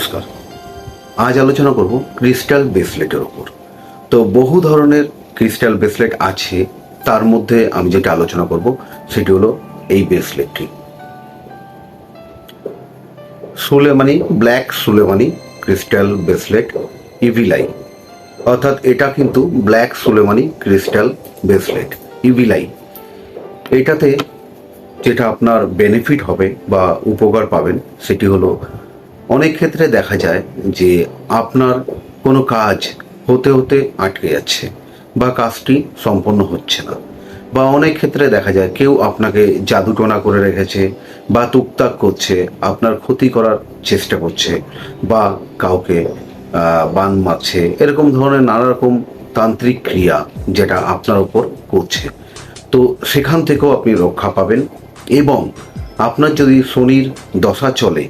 নমস্কার। আজ আলোচনা করব ক্রিস্টাল ব্রেসলেটের ওপর তো বহু ধরনের ক্রিস্টাল ব্রেসলেট আছে, তার মধ্যে আমি যেটা আলোচনা করব সেটি হলো এই ব্রেসলেটটি। সুলেমানি, ব্ল্যাক সুলেমানি ক্রিস্টাল ব্রেসলেট ইভিলাই। অর্থাৎ এটা কিন্তু ব্ল্যাক সুলেমানি ক্রিস্টাল ব্রেসলেট, ইভিলাই। এটাতে যেটা আপনার বেনিফিট হবে বা উপকার পাবেন সেটি হলো অনেক ক্ষেত্রে দেখা যায় যে আপনার কোনো কাজ হতে হতে আটকে যাচ্ছে বা কাজটি সম্পন্ন হচ্ছে না। বা অনেক ক্ষেত্রে দেখা যায় কেউ আপনাকে জাদুটোনা করে রেখেছে বা তুকতাক করছে, আপনার ক্ষতি করার চেষ্টা করছে বা কাউকে বান মারছে, এরকম ধরনের নানা রকম তান্ত্রিক ক্রিয়া যেটা আপনার উপর করছে। তো সেখান থেকেও আপনি রক্ষা পাবেন এবং আপনার যদি শনির দশা চলে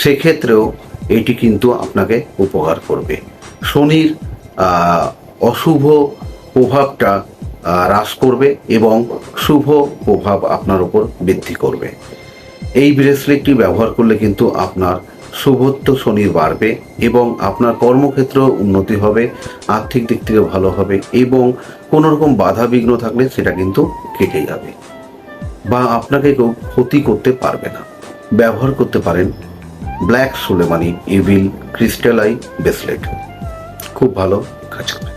সেক্ষেত্রেও এটি কিন্তু আপনাকে উপকার করবে। শনির অশুভ প্রভাবটা হ্রাস করবে এবং শুভ প্রভাব আপনার উপর বৃদ্ধি করবে। এই ব্রেসলেটটি ব্যবহার করলে কিন্তু আপনার শুভত্ব শনির বাড়বে এবং আপনার কর্মক্ষেত্র উন্নতি হবে, আর্থিক দিক থেকে ভালো হবে এবং কোনো রকম বাধা বিঘ্ন থাকলে সেটা কিন্তু কেটে যাবে বা আপনাকে কেউ ক্ষতি করতে পারবে না। ব্যবহার করতে পারেন ব্ল্যাক সুলেমানি ইভিল ক্রিস্টালাই ব্রেসলেট খুব ভালো কাজ করে।